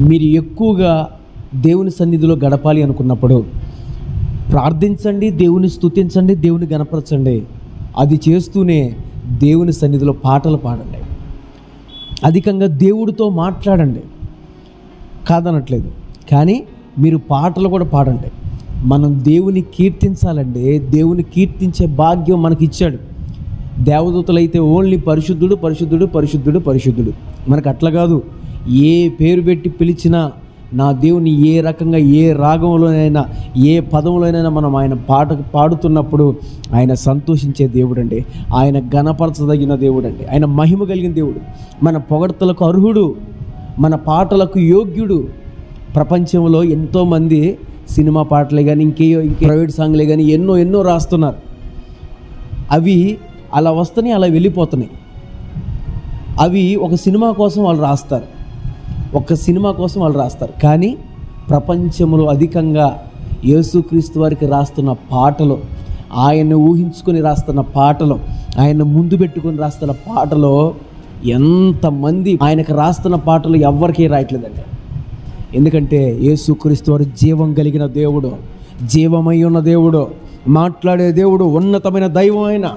మీరు ఎక్కువగా దేవుని సన్నిధిలో గడపాలి అనుకున్నప్పుడు ప్రార్థించండి దేవుని స్తుతించండి దేవుని గణపరచండి. అది చేస్తూనే దేవుని సన్నిధిలో పాటలు పాడండి. అధికంగా దేవుడితో మాట్లాడండి. కాదనట్లేదు. కానీ మీరు పాటలు కూడా పాడండి. మనం దేవుని కీర్తించాలండి. దేవుని కీర్తించే భాగ్యం మనకి ఇచ్చాడు దేవదూతలైతే ఓన్లీ పరిశుద్ధుడు పరిశుద్ధుడు పరిశుద్ధుడు పరిశుద్ధుడు. మనకు అట్లా కాదు. ఏ పేరు పెట్టి పిలిచినా నా దేవుని ఏ రకంగా ఏ రాగంలోనైనా ఏ పదంలోనైనా మనం ఆయన పాట పాడుతున్నప్పుడు ఆయన సంతోషించే దేవుడు అండి ఆయన ఘనపరచదగిన దేవుడు అండి ఆయన మహిమ కలిగిన దేవుడు. మన పొగడ్తలకు అర్హుడు మన పాటలకు యోగ్యుడు. ప్రపంచంలో ఎంతోమంది సినిమా పాటలే కానీ ఇంకేయో ఇంకే ప్రైవేట్ సాంగ్లే కానీ ఎన్నో ఎన్నో రాస్తున్నారు. అవి అలా వస్తున్నాయి అలా వెళ్ళిపోతున్నాయి. అవి ఒక సినిమా కోసం వాళ్ళు రాస్తారు. ఒక సినిమా కోసం వాళ్ళు రాస్తారు. కానీ ప్రపంచంలో అధికంగా యేసుక్రీస్తు వారికి రాస్తున్న పాటలు ఆయన్ని ఊహించుకొని రాస్తున్న పాటలు ఆయన ముందు పెట్టుకొని రాస్తున్న పాటలు ఎంతమంది ఆయనకు రాస్తున్న పాటలు ఎవ్వరికీ రాయట్లేదండి. ఎందుకంటే యేసుక్రీస్తు వారు జీవం కలిగిన దేవుడు జీవమై ఉన్న దేవుడు మాట్లాడే దేవుడు ఉన్నతమైన దైవం అయినా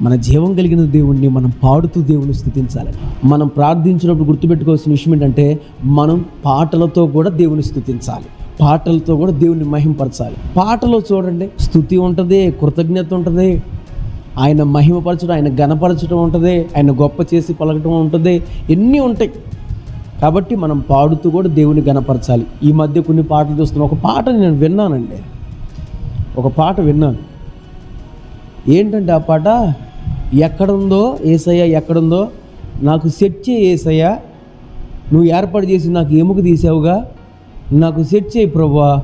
మన జీవం కలిగిన దేవుణ్ణి మనం పాడుతూ దేవుని స్థుతించాలని మనం ప్రార్థించినప్పుడు గుర్తుపెట్టుకోవాల్సిన విషయం ఏంటంటే మనం పాటలతో కూడా దేవుని స్థుతించాలి. పాటలతో కూడా దేవుని మహింపరచాలి. పాటలో చూడండి స్థుతి ఉంటుంది కృతజ్ఞత ఉంటుంది ఆయన మహిమపరచడం ఆయన గణపరచడం ఉంటుంది ఆయన గొప్ప చేసి పలకటం ఉంటుంది ఎన్ని ఉంటాయి. కాబట్టి మనం పాడుతూ కూడా దేవుని గణపరచాలి ఈ మధ్య కొన్ని పాటలు చూస్తున్నాం ఒక పాట నేను విన్నానండి. ఒక పాట విన్నాను. ఏంటంటే ఆ పాట? ఎక్కడుందో ఏసయ్య ఎక్కడుందో? నాకు సెట్ చేయి ఏసయ్య. నువ్వు ఏర్పాటు చేసి నాకు ఎముక తీసావుగా. నాకు సెట్ చేయి ప్రభా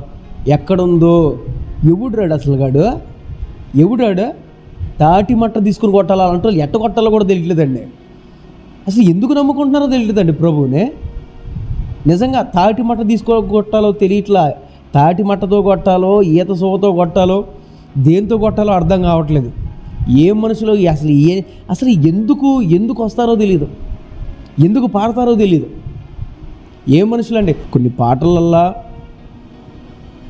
ఎక్కడుందో? ఎవడురాడు అసలు గాడు? ఎవడాడు తాటి మట్ట తీసుకుని కొట్టాలా అంటే వాళ్ళు ఎట్ట కొట్టాలో కూడా తెలియలేదండి అసలు ఎందుకు నమ్ముకుంటున్నారో తెలియదండి ప్రభువునే. నిజంగా తాటి మట్ట తీసుకో కొట్టాలో తెలియట్లా. తాటి మట్టతో కొట్టాలో ఈత సోవతో కొట్టాలో దేంతో కొట్టాలో అర్థం కావట్లేదు. ఏ మనుషులు అసలు ఏ అసలు ఎందుకు ఎందుకు వస్తారో తెలియదు ఎందుకు పాడతారో తెలియదు ఏ మనుషులండి? కొన్ని పాటలల్లా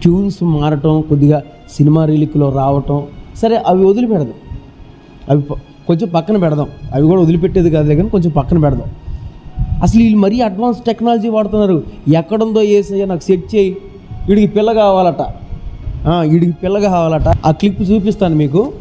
ట్యూన్స్ మారటం కొద్దిగా సినిమా రీలిక్లో రావటం సరే అవి వదిలిపెడదాం. అవి ప- కొంచెం పక్కన పెడదాం. అవి కూడా వదిలిపెట్టేది కాదులే కానీ కొంచెం పక్కన పెడదాం. అసలు వీళ్ళు మరీ అడ్వాన్స్ టెక్నాలజీ వాడుతున్నారు. ఎక్కడుందో ఏసయ్యా నాకు సెట్ చేయి. వీడికి పిల్ల కావాలట. వీడికి పిల్ల కావాలట. ఆ క్లిప్ చూపిస్తాను మీకు.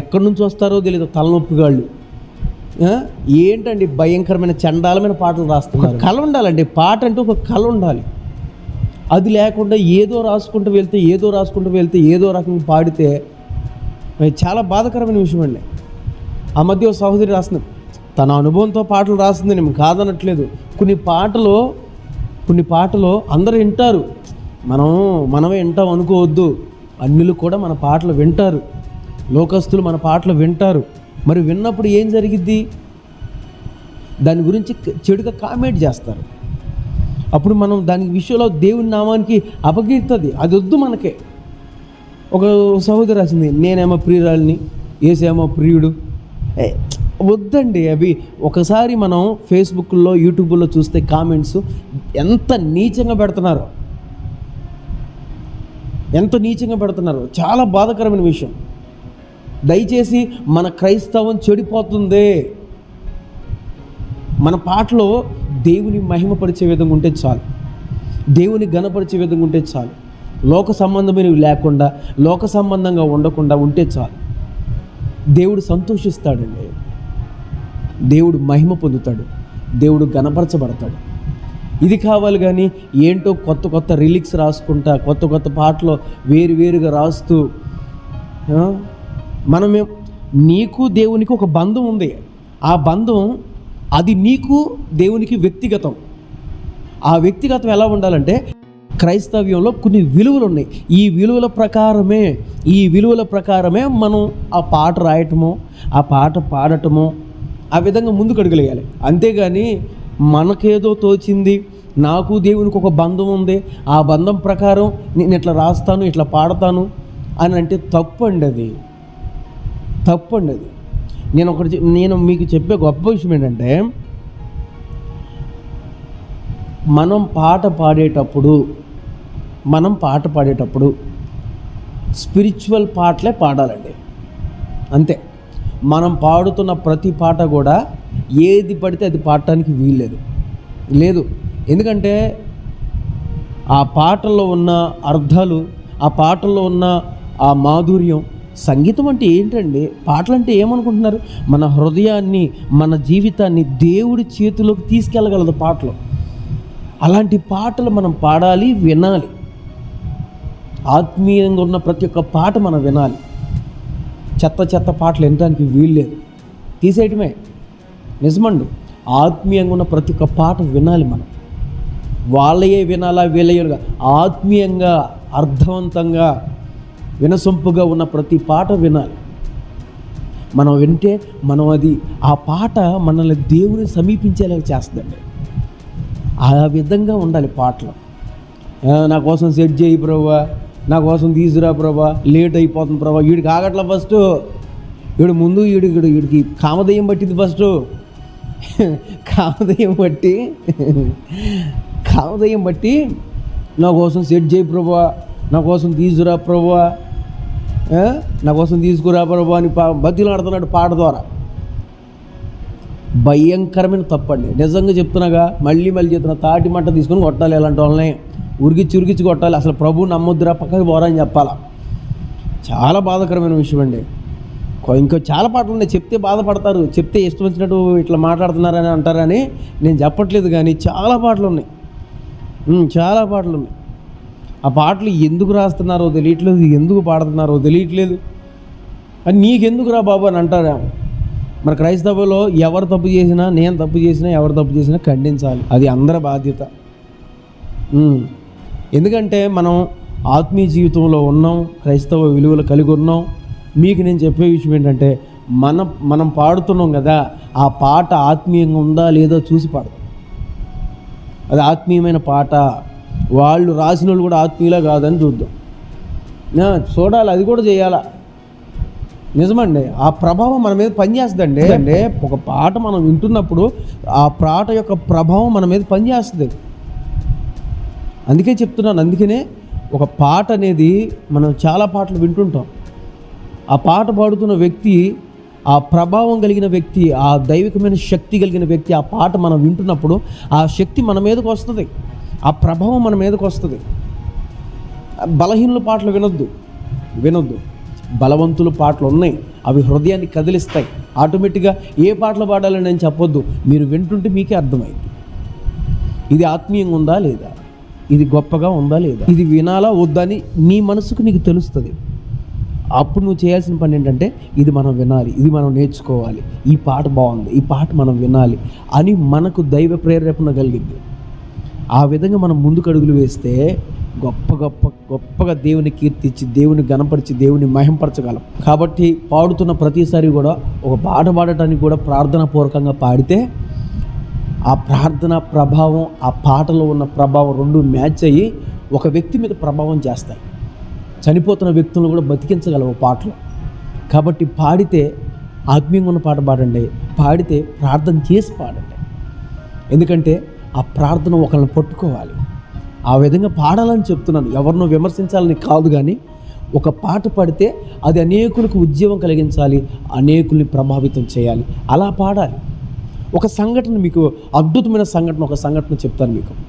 ఎక్కడి నుంచి వస్తారో తెలియదు తలనొప్పిగాళ్ళు. ఏంటండి భయంకరమైన చండాలమైన పాటలు రాస్తున్నారు? కళ ఉండాలండి పాట అంటే ఒక కళ ఉండాలి. అది లేకుండా ఏదో రాసుకుంటూ వెళ్తే ఏదో రాసుకుంటూ వెళ్తే ఏదో రకంగా పాడితే అది చాలా బాధకరమైన విషయం అండి. ఆ మధ్య ఒక సహోదరి రాసింది తన అనుభవంతో పాటలు రాస్తుంది నేను కాదనట్లేదు. కొన్ని పాటలు కొన్ని పాటలు అందరూ వింటారు. మనం మనమే వింటాం అనుకోవద్దు. అన్నిలు కూడా మన పాటలు వింటారు. లోకస్తులు మన పాటలు వింటారు. మరి విన్నప్పుడు ఏం జరిగిద్ది? దాని గురించి చెడుగా కామెంట్ చేస్తారు. అప్పుడు మనం దాని విషయంలో దేవుని నామానికి అపకీర్తది. అది వద్దు మనకే. ఒక సహోదరి రాసింది నేనేమో ప్రియురాలిని ఏసేమో ప్రియుడు. ఏ, వద్దండి అవి. ఒకసారి మనం ఫేస్బుక్లో యూట్యూబ్లో చూస్తే కామెంట్స్ ఎంత నీచంగా పెడుతున్నారు. ఎంత నీచంగా పెడుతున్నారు. చాలా బాధాకరమైన విషయం. దయచేసి మన క్రైస్తవం చెడిపోతుంది. మన పాటలో దేవుని మహిమపరిచే విధంగా ఉంటే చాలు. దేవుని ఘనపరిచే విధంగా ఉంటే చాలు. లోక సంబంధమైనవి లేకుండా లోక సంబంధంగా ఉండకుండా ఉంటే చాలు. దేవుడు సంతోషిస్తాడండి. దేవుడు మహిమ పొందుతాడు. దేవుడు గణపరచబడతాడు ఇది కావాలి కానీ ఏంటో కొత్త కొత్త రిలిక్స్ రాసుకుంటా కొత్త కొత్త పాటలు వేరు వేరుగా రాస్తూ మనం మనమే నీకు దేవునికి ఒక బంధం ఉంది. ఆ బంధం అది నీకు దేవునికి వ్యక్తిగతం. ఆ వ్యక్తిగతం ఎలా ఉండాలంటే క్రైస్తవ్యంలో కొన్ని విలువలు ఉన్నాయి. ఈ విలువల ప్రకారమే ఈ విలువల ప్రకారమే మనం ఆ పాట రాయటము ఆ పాట పాడటము ఆ విధంగా ముందుకు అడగలేయాలి. అంతేగాని మనకేదో తోచింది నాకు దేవునికి ఒక బంధం ఉంది ఆ బంధం ప్రకారం నేను ఇట్లా రాస్తాను ఇట్లా పాడతాను అని అంటే తప్పు అండి అది తప్పండి అది నేను ఒకటి చెప్- నేను మీకు చెప్పే గొప్ప విషయం ఏంటంటే మనం పాట పాడేటప్పుడు మనం పాట పాడేటప్పుడు స్పిరిచువల్ పాటలే పాడాలండి. అంతే. మనం పాడుతున్న ప్రతి పాట కూడా ఏది పడితే అది పాడటానికి వీల్లేదు. లేదు. ఎందుకంటే ఆ పాటల్లో ఉన్న అర్థాలు ఆ పాటల్లో ఉన్న ఆ మాధుర్యం సంగీతం అంటే ఏంటండి? పాటలు అంటే ఏమనుకుంటున్నారు? మన హృదయాన్ని మన జీవితాన్ని దేవుడి చేతిలోకి తీసుకెళ్ళగలదు పాటలు. అలాంటి పాటలు మనం పాడాలి వినాలి. ఆత్మీయంగా ఉన్న ప్రతి ఒక్క పాట మనం వినాలి. చెత్త చెత్త పాటలు వినడానికి వీల్లేదు తీసేయటమే. నిజమండి. ఆత్మీయంగా ఉన్న ప్రతి ఒక్క పాట వినాలి మనం. వాళ్ళయే వినాలా వీళ్ళయ్యగా ఆత్మీయంగా అర్థవంతంగా వినసొంపుగా ఉన్న ప్రతి పాట వినాలి. మనం వింటే మనం అది ఆ పాట మనల్ని దేవుని సమీపించేలాగా చేస్తుందండి. ఆ విధంగా ఉండాలి పాటలు. నా కోసం సెట్ చేయి ప్రభా నా కోసం తీసుకురా ప్రభా లేట్ అయిపోతుంది ప్రభా వీడికి ఆగట్లా ఫస్ట్ వీడు ముందు వీడు వీడికి కామదయ్యం పట్టింది ఫస్ట్ కామదయ్యం బట్టి కామదయ్యం బట్టి నా కోసం సెట్ చేయి ప్రభా నా కోసం తీసుకురా ప్రభా నా కోసం తీసుకురా ప్రభా అని పా పాట ద్వారా. భయంకరమైన తప్పండి. నిజంగా చెప్తున్నాగా మళ్ళీ మళ్ళీ చెప్తున్నా తాటి మంట తీసుకొని కొట్టాలి ఇలాంటి వాళ్ళని. ఉరికిచ్చి ఉరికిచ్చి కొట్టాలి. అసలు ప్రభు నమ్ముద్దురా పక్కకి పోరా అని చెప్పాలా. చాలా బాధాకరమైన విషయం అండి. ఇంకా చాలా పాటలు ఉన్నాయి. చెప్తే బాధపడతారు. చెప్తే ఇష్టం వచ్చినట్టు ఇట్లా మాట్లాడుతున్నారని అంటారని నేను చెప్పట్లేదు కానీ చాలా పాటలు ఉన్నాయి. చాలా పాటలు ఉన్నాయి. ఆ పాటలు ఎందుకు రాస్తున్నారో తెలియట్లేదు ఎందుకు పాడుతున్నారో తెలియట్లేదు. అని నీకెందుకు రా బాబు అని అంటారా మరి క్రైస్తవులో ఎవరు తప్పు చేసినా నేను తప్పు చేసినా ఎవరు తప్పు చేసినా ఖండించాలి. అది అందరి బాధ్యత. ఎందుకంటే మనం ఆత్మీయ జీవితంలో ఉన్నాం క్రైస్తవ విలువలు కలిగి ఉన్నాం. మీకు నేను చెప్పే విషయం ఏంటంటే మన మనం పాడుతున్నాం కదా ఆ పాట ఆత్మీయంగా ఉందా లేదో చూసి పాడు. అది ఆత్మీయమైన పాట. వాళ్ళు రాసిన వాళ్ళు కూడా ఆత్మీయులా కాదని చూద్దాం. చూడాలి అది కూడా చేయాలా? నిజమండి ఆ ప్రభావం మన మీద పనిచేస్తుందండి. అంటే ఒక పాట మనం వింటున్నప్పుడు ఆ పాట యొక్క ప్రభావం మన మీద పనిచేస్తుంది. అందుకే చెప్తున్నాను అందుకనే ఒక పాట అనేది మనం చాలా పాటలు వింటుంటాం. ఆ పాట పాడుతున్న వ్యక్తి ఆ ప్రభావం కలిగిన వ్యక్తి ఆ దైవికమైన శక్తి కలిగిన వ్యక్తి ఆ పాట మనం వింటున్నప్పుడు ఆ శక్తి మన మీదకి వస్తుంది. ఆ ప్రభావం మన మీదకి వస్తుంది. బలహీనుల పాటలు వినొద్దు. వినొద్దు. బలవంతుల పాటలు ఉన్నాయి. అవి హృదయాన్ని కదిలిస్తాయి. ఆటోమేటిక్గా ఏ పాటలు పాడాలని నేను చెప్పొద్దు. మీరు వింటుంటే మీకే అర్థమైంది ఇది ఆత్మీయంగా ఉందా లేదా? ఇది గొప్పగా ఉందా లేదా? ఇది వినాలా వద్దని నీ మనసుకు నీకు తెలుస్తుంది. అప్పుడు నువ్వు చేయాల్సిన పని ఏంటంటే ఇది మనం వినాలి. ఇది మనం నేర్చుకోవాలి. ఈ పాట బాగుంది. ఈ పాట మనం వినాలి అని మనకు దైవ ప్రేరేపణ కలిగింది ఆ విధంగా మనం ముందుకు అడుగులు వేస్తే గొప్ప గొప్ప గొప్పగా దేవుని కీర్తించి దేవుని గణపరిచి దేవుని మహింపరచగలం. కాబట్టి పాడుతున్న ప్రతిసారి కూడా ఒక పాట పాడటానికి కూడా ప్రార్థనాపూర్వకంగా పాడితే ఆ ప్రార్థన ప్రభావం ఆ పాటలో ఉన్న ప్రభావం రెండు మ్యాచ్ అయ్యి ఒక వ్యక్తి మీద ప్రభావం చేస్తాయి. చనిపోతున్న వ్యక్తులను కూడా బతికించగలవు పాటలు. కాబట్టి పాడితే ఆత్మీయంగా ఉన్న పాట పాడండి పాడితే ప్రార్థన చేసి పాడండి. ఎందుకంటే ఆ ప్రార్థన ఒకరిని పట్టుకోవాలి. ఆ విధంగా పాడాలని చెప్తున్నాను. ఎవరినో విమర్శించాలని కాదు కానీ ఒక పాట పాడితే అది అనేకులకు ఉద్యోగం కలిగించాలి అనేకుల్ని ప్రభావితం చేయాలి. అలా పాడాలి. ఒక సంఘటన మీకు అద్భుతమైన సంఘటన ఒక సంఘటన చెప్తాను మీకు.